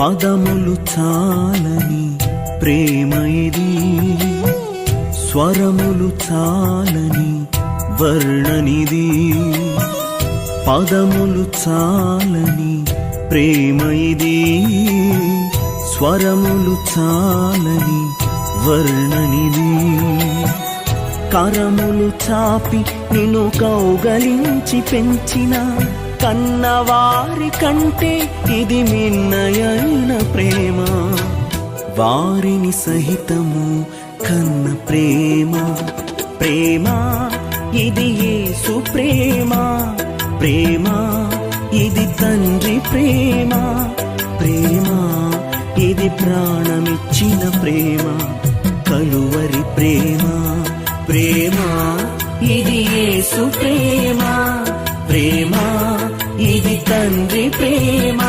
పదములు చాలని ప్రేమ ఇది. స్వరములు చాలని వర్ణనిది. పదములు చాలని ప్రేమ ఇది. స్వరములు చాలని వర్ణనిది. కరములు చాపి నిన్ను కౌగలించి పెంచిన కన్నవారి కంటే ఇది మిన్నయైన ప్రేమ. వారిని సహితము కన్న ప్రేమ. ప్రేమ ఇది యేసు ప్రేమ. ప్రేమ ఇది తండ్రి ప్రేమ. ప్రేమ ఇది ప్రాణమిచ్చిన ప్రేమ. కలువరి ప్రేమ. ప్రేమ ఇది యేసు ప్రేమ. ప్రేమ ఇది తండ్రి ప్రేమ.